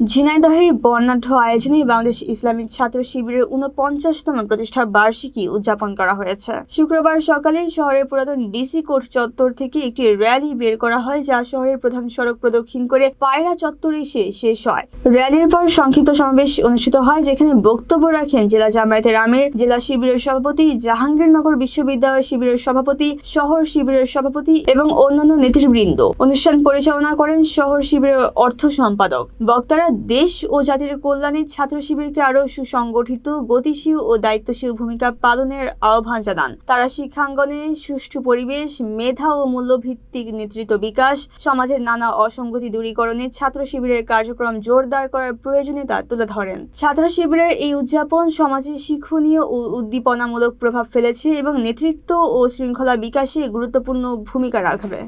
ঝিনাইদহে বর্ণাঢ্য আয়োজনে বাংলাদেশ ইসলামিক ছাত্র শিবিরের উনপঞ্চাশতম প্রতিষ্ঠার বার্ষিকী উদযাপন করা হয়েছে। শুক্রবার সকালে শহরের পুরাতন ডিসি কোর্ট চত্বর থেকে একটি র্যালি বের করা হয়, যা শহরের প্রধান সড়ক প্রদক্ষিণ করে পায়রা চত্বরে এসে শেষ হয়। র্যালির পর সংক্ষিপ্ত সমাবেশ অনুষ্ঠিত হয়, যেখানে বক্তব্য রাখেন জেলা জামায়াতের আমির জেলা শিবিরের সভাপতি, জাহাঙ্গীরনগর বিশ্ববিদ্যালয় শিবিরের সভাপতি, শহর শিবিরের সভাপতি এবং অন্যান্য নেতৃবৃন্দ। অনুষ্ঠান পরিচালনা করেন শহর শিবিরের অর্থ সম্পাদক। বক্তারা দেশ ও জাতির কল্যাণে ছাত্র শিবিরকে আরও সুসংগঠিত, গতিশীল ও দায়িত্বশীল ভূমিকা পালনের আহ্বান জানান। তারা শিক্ষাঙ্গনে সুষ্ঠু পরিবেশ, মেধা ও মূল্যভিত্তিক নেতৃত্ব বিকাশ, সমাজের নানা অসঙ্গতি দূরীকরণে ছাত্র শিবিরের কার্যক্রম জোরদার করার প্রয়োজনীয়তা তুলে ধরেন। ছাত্র শিবিরের এই উদযাপন সমাজে শিক্ষণীয় ও উদ্দীপনামূলক প্রভাব ফেলেছে এবং নেতৃত্ব ও শৃঙ্খলা বিকাশে গুরুত্বপূর্ণ ভূমিকা রাখবে।